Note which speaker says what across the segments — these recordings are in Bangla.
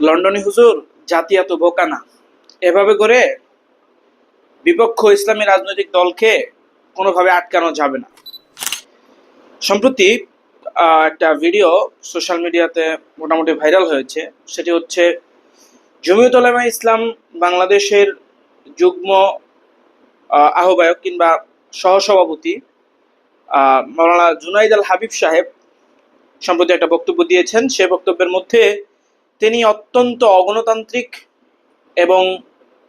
Speaker 1: লন্ডনী হুজুর জাতি এত বোকা না। এভাবে করে বিপক্ষ ইসলামী রাজনৈতিক দলকে কোনোভাবে আটকানো যাবে না। সম্প্রতি একটা ভিডিও সোশ্যাল মিডিয়াতে মোটামুটি ভাইরাল হয়েছে। সেটি হচ্ছে জমিয়ত উলামা ইসলাম বাংলাদেশের যুগ্ম আহ, আহ্বায়ক কিংবা সহসভাপতি আহ, মাওলানা জুনাইদ আল হাবিব সাহেব সম্প্রতি একটা বক্তব্য দিয়েছেন। সে বক্তব্যের মধ্যে তিনি অত্যন্ত অগণতান্ত্রিক এবং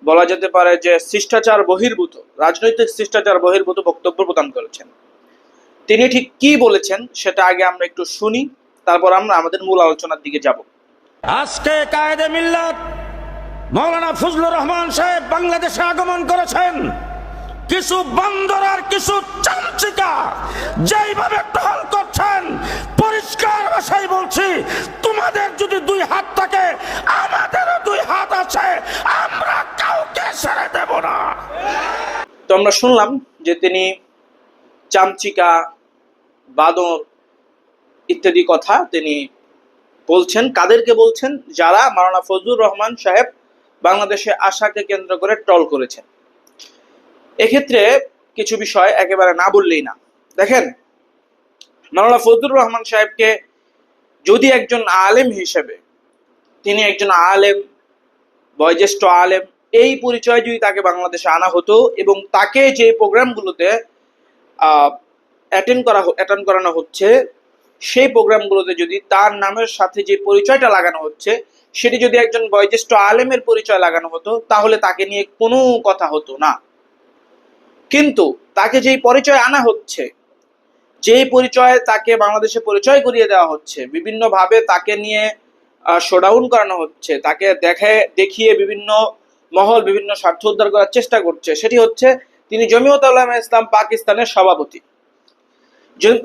Speaker 1: বলা যেতে পারে যে শিষ্টাচার বহির্ভূত, রাজনৈতিক শিষ্টাচার বহির্ভূত বক্তব্য প্রদান করেছেন। তিনি ঠিক কি বলেছেন সেটা আগে আমরা একটু শুনি, তারপর আমরা আমাদের মূল আলোচনার দিকে যাব।
Speaker 2: আজকে কায়েদে মিল্লাত মৌলানা ফজলুর রহমান সাহেব বাংলাদেশে আগমন করেছেন। কিছু বান্দর আর কিছু চামচিকা যেইভাবে টহল করছেন, পরিষ্কার ভাষায় বলছি তোমাদের যদি দুই হাত থাকে আমাদেরও দুই হাত আছে আমরা কাউকে ছেড়ে দেব না।
Speaker 1: তো আমরা শুনলাম যে তিনি চামচিকা, বাদর ইত্যাদি কথা তিনি বলছেন, কাদেরকে বলছেন? যারা ফজলুর রহমান সাহেব বাংলাদেশে আশাকে কেন্দ্র করে ট্রল করেছেন। এক্ষেত্রে কিছু বিষয় একেবারে না বললেই না। দেখেন, মাওলানা ফজলুর রহমান সাহেবকে যদি একজন আলেম হিসেবে, তিনি একজন আলেম বয়োজ্যেষ্ঠ আলেম, এই পরিচয় যদি তাকে বাংলাদেশে আনা হতো এবং তাকে যে প্রোগ্রামগুলোতে অ্যাটেন্ড করা অ্যাটেন্ড করানো হচ্ছে, সেই প্রোগ্রামগুলোতে যদি তার নামের সাথে যে পরিচয়টা লাগানো হচ্ছে, সেটি যদি একজন বয়োজ্যেষ্ঠ আলেমের পরিচয় লাগানো হতো, তাহলে তাকে নিয়ে কোনো কথা হতো না। কিন্তু তাকে যেই পরিচয় আনা হচ্ছে, যেই পরিচয়ে তাকে বাংলাদেশে পরিচয় করিয়ে দেওয়া হচ্ছে, বিভিন্নভাবে তাকে নিয়ে শোডাউন করানো হচ্ছে, তাকে দেখে, দেখিয়ে বিভিন্ন মহল, বিভিন্ন স্বার্থ উদ্ধার করার চেষ্টা করছে। সেটি হচ্ছে, তিনি জমিয়ত আলমা ইসলাম পাকিস্তানের সভাপতি।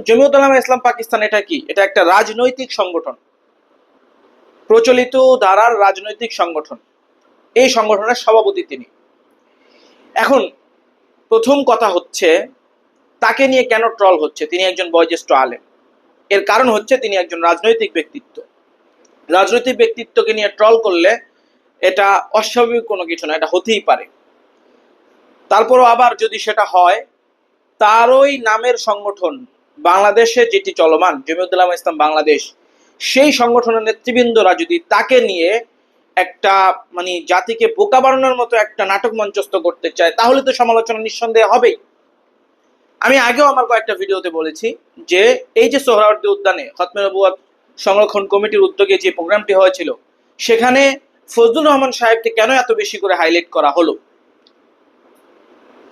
Speaker 1: জমিয়ত আলমা ইসলাম পাকিস্তান এটা কি? এটা একটা রাজনৈতিক সংগঠন। প্রচলিত ধারার রাজনৈতিক সংগঠন। এই সংগঠনের সভাপতি তিনি। এখন, প্রথম কথা হচ্ছে, তাকে নিয়ে কেন ট্রল হচ্ছে? তিনি একজন বয়োজ্যেষ্ঠ আলেম। এর কারণ হচ্ছে, তিনি একজন রাজনৈতিক ব্যক্তিত্ব। রাজনৈতিক ব্যক্তিত্বকে নিয়ে ট্রল করলে এটা অস্বাভাবিক কোনো কিছু না, এটা হতেই পারে। তারপরও আবার যদি সেটা হয়, তারই নামের সংগঠন বাংলাদেশে যেটি চলমান জমিউদ্দুল্লাহ ইসলাম বাংলাদেশ, সেই সংগঠনের নেতৃবৃন্দরা যদি তাকে নিয়ে একটা মানে জাতিকে বোকা বানানোর মতো একটা নাটক মঞ্চস্থ করতে চায়, তাহলে তো সমালোচনা নিঃসন্দেহে হবেই। আমি আগেও আমার কয়েকটা ভিডিওতে বলেছি যে, এই যে সোহরাওয়ার্দী উদ্যানে নবুয়াত সংরক্ষণ কমিটির উদ্যোগে যে প্রোগ্রামটি হয়েছিল, সেখানে ফজলুর রহমান সাহেবকে কেন এত বেশি করে হাইলাইট করা হলো?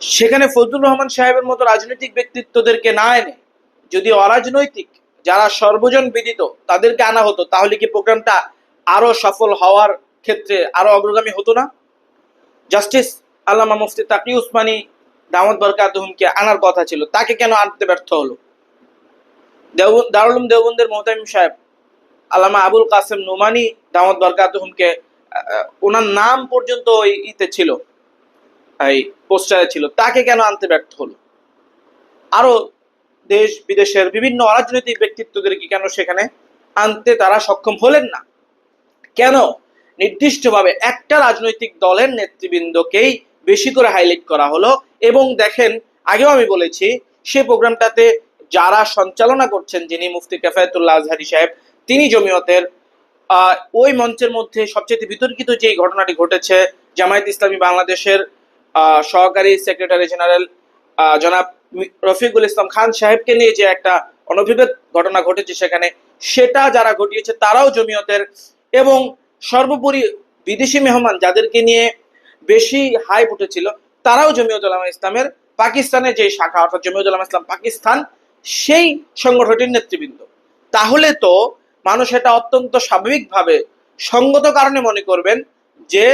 Speaker 1: সেখানে ফজলুর রহমান সাহেবের মতো রাজনৈতিক ব্যক্তিত্বদেরকে না এনে, যদি অরাজনৈতিক যারা সর্বজন বিদিত তাদেরকে আনা হতো, তাহলে কি প্রোগ্রামটা আরও সফল হওয়ার ক্ষেত্রে আরও অগ্রগামী হতো না? জাস্টিস আল্লামা মুফতি তাকি উসমানী দামদ বরকাতহুমকে আনার কথা ছিল, তাকে কেন আনতে ব্যর্থ হলো? দেও- দারুল উলুম দেওবন্দের মোহতামিম সাহেব আল্লামা আবুল কাসেম নোমানি দামদ বরকাতহুমকে ওনার নাম পর্যন্ত ওই ইতে ছিল, এই পোস্টারে ছিল। তাকে কেন আনতে ব্যর্থ হলো? আরও দেশ বিদেশের বিভিন্ন অরাজনৈতিক ব্যক্তিত্বদেরকে কেন সেখানে আনতে তারা সক্ষম হলেন না? কেন? নির্দিষ্টভাবে একটা রাজনৈতিক দলের নেতৃবৃন্দকেই বেশি করে হাইলাইট করা হলো এবং দেখেন, আগেও আমি বলেছি, সে প্রোগ্রামটাতে যারা সঞ্চালনা করছেন, যিনি মুফতি কেফায়তুল্লাহ আজহারি সাহেব তিনি জমিয়তের ওই মঞ্চের মধ্যে সবচেয়ে বিতর্কিত যে ঘটনাটি ঘটেছে, জামায়াত ইসলামী বাংলাদেশের সহকারী সেক্রেটারি জেনারেল জনাব রফিকুল ইসলাম খান সাহেবকে নিয়ে যে একটা অনভিভেদ ঘটনা ঘটেছে সেখানে, সেটা যারা ঘটিয়েছে তারাও জমিয়তের এবং সর্বোপরি বিদেশি মেহমান যাদেরকে নিয়ে বেশি হাইপ উঠেছিল, তারাও জমিয়ত উলামা ইসলামের পাকিস্তানের যে শাখা অর্থাৎ জমিয়ত ইসলাম পাকিস্তান, সেই সংগঠনটির নেতৃবৃন্দ। তাহলে তো মানুষ এটা অত্যন্ত স্বাভাবিকভাবে সঙ্গত কারণে মনে করবেন যে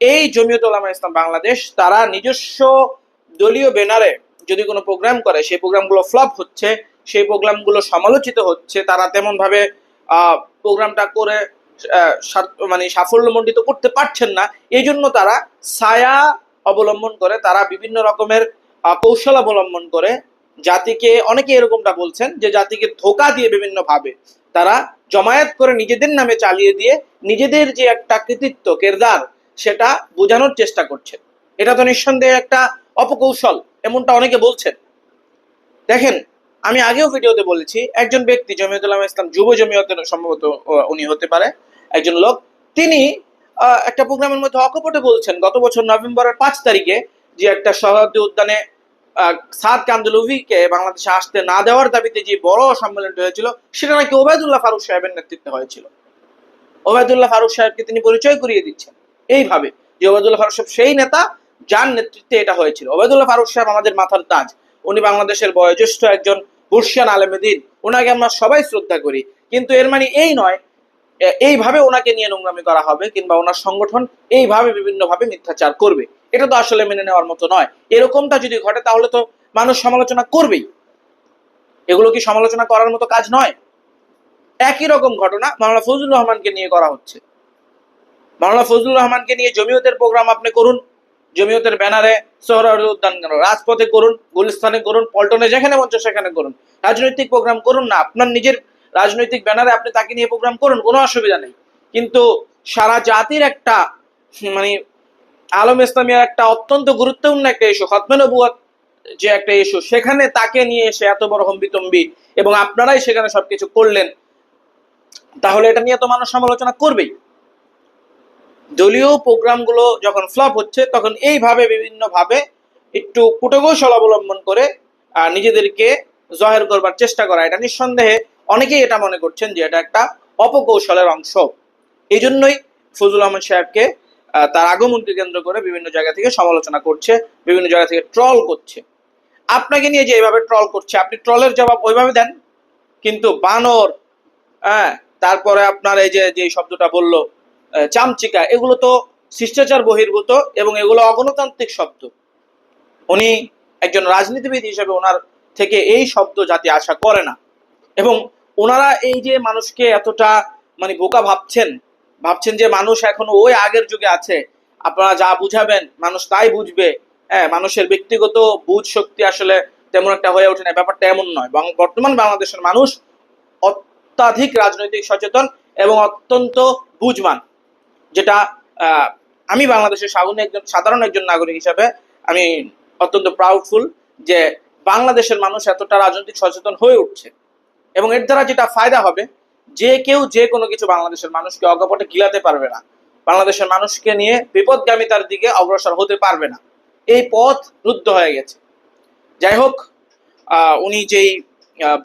Speaker 1: এই জমিয়ত ইসলাম বাংলাদেশ তারা নিজস্ব দলীয় ব্যানারে যদি কোনো প্রোগ্রাম করে, সেই প্রোগ্রামগুলো ফ্লপ হচ্ছে, সেই প্রোগ্রামগুলো সমালোচিত হচ্ছে, তারা তেমন ভাবে প্রোগ্রামটা করে মানে সাফল্যমণ্ডিত করতে পারছেন না। এই জন্য তারা ছায়া অবলম্বন করে, তারা বিভিন্ন রকমের কৌশল অবলম্বন করে জাতিকে, অনেকে এরকমটা বলছেন যে জাতিকে ধোকা দিয়ে বিভিন্ন ভাবে তারা জমায়েত করে নিজেদের নামে চালিয়ে দিয়ে নিজেদের যে একটা কৃতিত্ব, কেরদার, সেটা বোঝানোর চেষ্টা করছেন। এটা তো নিঃসন্দেহে একটা অপকৌশল, এমনটা অনেকে বলছেন। দেখেন, আমি আগেও ভিডিওতে বলেছি, একজন ব্যক্তি, জমিয়তুল আলম ইসলাম, যুব জমিয়তের সম্ভবত উনি হতে পারে, একজন লোক, তিনি একটা প্রোগ্রামের মধ্যে অকপটে বলছেন, গত বছর নভেম্বরের পাঁচ তারিখে যে একটা শহরাদি উদ্যানে সাদ কান্দুলভিকে বাংলাদেশে আসতে না দেওয়ার দাবিতে যে বড় সম্মেলনটি হয়েছিল, সেটা নাকি ওবায়দুল্লাহ ফারুক সাহেবের নেতৃত্বে হয়েছিল। ওবায়দুল্লাহ ফারুক সাহেবকে তিনি পরিচয় করিয়ে দিচ্ছেন। এইভাবে যে ওবায়দুল্লাহ ফারুক সাহেব, সেই নেতা, যার নেতৃত্বে এটা হয়েছিল। ওবায়দুল্লাহ ফারুক সাহেব আমাদের মাথার তাজ। উনি বাংলাদেশের বয়োজ্যেষ্ঠ একজন বর্ষিয়ান আলেমেদিন ওনাকে আমরা সবাই শ্রদ্ধা করি। কিন্তু এর মানে এই নয় এইভাবে ওনাকে নিয়ে নোংরামি করা হবে কিংবা ওনার সংগঠন এইভাবে বিভিন্নভাবে মিথ্যাচার করবে। এটা তো আসলে মেনে নেওয়ার মতো নয়। এরকমটা যদি ঘটে, তাহলে তো মানুষ সমালোচনা করবেই। এগুলো কি সমালোচনা করার মতো কাজ নয়? একই রকম ঘটনা মাওলানা ফজলুর রহমানকে নিয়ে করা হচ্ছে। মাওলানা ফজলুর রহমানকে নিয়ে জমিয়তের প্রোগ্রাম আপনি করুন, জমিয়তের ব্যানারে সোহরাওয়ার্দী উদ্যান কেন, রাজপথে করুন, গুলিস্তানে করুন, পল্টনে যেখানে মঞ্চ সেখানে করুন। রাজনৈতিক প্রোগ্রাম করুন না, আপনার নিজের রাজনৈতিক ব্যানারে আপনি তাকে নিয়ে প্রোগ্রাম করুন, কোনো অসুবিধা নেই। কিন্তু সারা জাতির একটা মানে আলম ইসলামিয়ার একটা অত্যন্ত গুরুত্বপূর্ণ একটা ইস্যু খতমে যে একটা ইস্যু সেখানে তাকে নিয়ে এসে এত বড় হম্বিতম্বি এবং আপনারাই সেখানে সবকিছু করলেন, তাহলে এটা নিয়ে তো মানুষ সমালোচনা করবেই। দলীয় প্রোগ্রামগুলো যখন ফ্লপ হচ্ছে, তখন এইভাবে বিভিন্নভাবে একটু কুটকৌশল অবলম্বন করে নিজেদেরকে জহের করবার চেষ্টা করা। এটা নিঃসন্দেহে অনেকেই এটা মনে করছেন যে এটা একটা অপকৌশলের অংশ। এই জন্যই ফজলুর রহমান সাহেবকে তার আগমনকে কেন্দ্র করে বিভিন্ন জায়গা থেকে সমালোচনা করছে, বিভিন্ন জায়গা থেকে ট্রল করছে। আপনাকে নিয়ে যে এইভাবে ট্রল করছে, আপনি ট্রলের জবাব ওইভাবে দেন। কিন্তু বানর হ্যাঁ তারপরে আপনার এই যে যে শব্দটা বলল চামচিকা, এগুলো তো শিষ্টাচার বহির্ভূত এবং এগুলো অগণতান্ত্রিক শব্দ। উনি একজন রাজনীতিবিদ হিসেবে ওনার থেকে এই শব্দ জাতি আশা করে না। এবং ওনারা এই যে মানুষকে এতটা মানে বোকা ভাবছেন ভাবছেন যে মানুষ এখন ওই আগের যুগে আছে। আপনারা যা বুঝাবেন, মানুষ তাই বুঝবে। হ্যাঁ মানুষের ব্যক্তিগত বুঝ শক্তি আসলে তেমন একটা হয়ে ওঠে না। ব্যাপারটা এমন নয়। বাং- বর্তমান বাংলাদেশের মানুষ অত্যাধিক রাজনৈতিক সচেতন এবং অত্যন্ত বুঝমান যেটা আমি বাংলাদেশের সাধারণ একজন সাধারণ একজন নাগরিক হিসাবে আমি অত্যন্ত প্রাউডফুল যে বাংলাদেশের মানুষ এতটা রাজনৈতিক সচেতন হয়ে উঠছে। এবং এর দ্বারা যেটা ফায়দা হবে যে কেউ যে কোনো কিছু বাংলাদেশের মানুষকে অকপটে গিলাতে পারবে না। বাংলাদেশের মানুষকে নিয়ে বিপদগামিতার দিকে অগ্রসর হতে পারবে না। এই পথ রুদ্ধ হয়ে গেছে। যাই হোক উনি যেই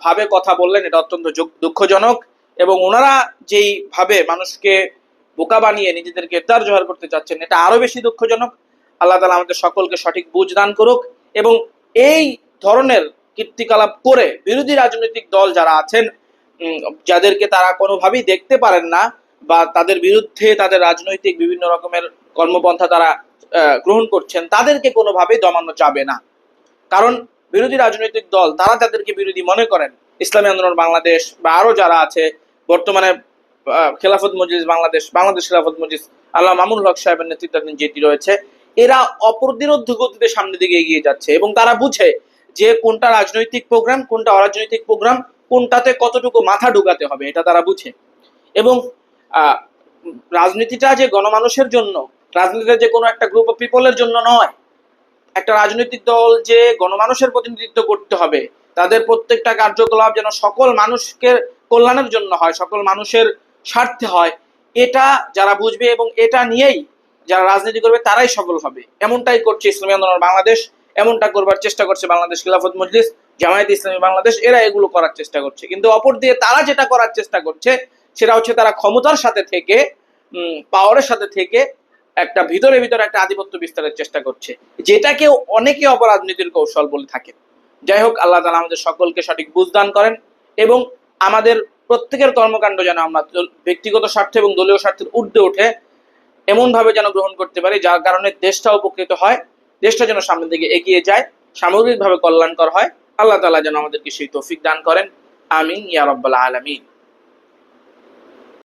Speaker 1: ভাবে কথা বললেন, এটা অত্যন্ত দুঃখজনক এবং ওনারা যেই ভাবে মানুষকে বোকা বানিয়ে নিজেদের গ্রেপ্তার জোহার করতে চাচ্ছেন, এটা আরও বেশি দুঃখজনক। আল্লাহ তালা আমাদের সকলকে সঠিক বুঝ দান করুক এবং এই ধরনের কীর্তিকলাপ করে বিরোধী রাজনৈতিক দল যারা আছেন যাদেরকে তারা কোনোভাবেই দেখতে পারেন না বা তাদের বিরুদ্ধে তাদের রাজনৈতিক বিভিন্ন রকমের কর্মপন্থা তারা গ্রহণ করছেন, তাদেরকে কোনোভাবেই দমানো যাবে না। কারণ বিরোধী রাজনৈতিক দল, তারা তাদেরকে বিরোধী মনে করেন। ইসলামী আন্দোলন বাংলাদেশ বা আরও যারা আছে, বর্তমানে খেলাফত মজলিস বাংলাদেশ বাংলাদেশ খেলাফত মজলিস আল্লাহ মামুল হক সাহেবের নেতৃত্বাধীন যেটি রয়েছে, এরা অপরদিনধ্য গতিতে সামনের দিকে এগিয়ে যাচ্ছে এবং তারা বুঝে যে কোনটা রাজনৈতিক প্রোগ্রাম কোনটা অরাজনৈতিক প্রোগ্রাম কোনটাতে কতটুকু মাথা ঢুকাতে হবে, এটা তারা বুঝে। এবং রাজনীতিটা যে গণমানুষের জন্য, রাজনীতিটা যে কোনো একটা গ্রুপ অফ পিপলের জন্য নয়। একটা রাজনৈতিক দল যে গণমানুষের প্রতিনিধিত্ব করতে হবে, তাদের প্রত্যেকটা কার্যকলাপ যেন সকল মানুষকে কল্যাণের জন্য হয়, সকল মানুষের স্বার্থে হয়, এটা যারা বুঝবে এবং এটা নিয়েই যারা রাজনীতি করবে, তারাই সফল হবে। এমনটাই করছে ইসলামী আন্দোলন বাংলাদেশ, এমনটা করবার চেষ্টা করছে বাংলাদেশ খিলাফত মজলিস। জামায়াত ইসলামী বাংলাদেশ, এরা এগুলো করার চেষ্টা করছে। কিন্তু অপর দিয়ে তারা যেটা করার চেষ্টা করছে, সেটা হচ্ছে তারা ক্ষমতার সাথে থেকে পাওয়ারের সাথে থেকে একটা ভিতরে ভিতরে একটা আধিপত্য বিস্তারের চেষ্টা করছে। যেটাকে অনেকে অপরাজনীতির কৌশল বলে থাকে যাই হোক, আল্লাহ তালা আমাদের সকলকে সঠিক বুঝদান করেন এবং আমাদের প্রত্যেকের কর্মকাণ্ড যেন আমরা ব্যক্তিগত স্বার্থ এবং দলীয় স্বার্থের ঊর্ধ্বে উঠে এমনভাবে যেন গ্রহণ করতে পারি, যার কারণে দেশটা উপকৃত হয়, দেশটা যেন সামনের দিকে এগিয়ে যায়, সামগ্রিকভাবে কল্যাণকর হয়। আল্লাহ তালা যেন আমাদেরকে সেই তৌফিক দান করেন। আমিন ইয়ারব্বাল আলমিন।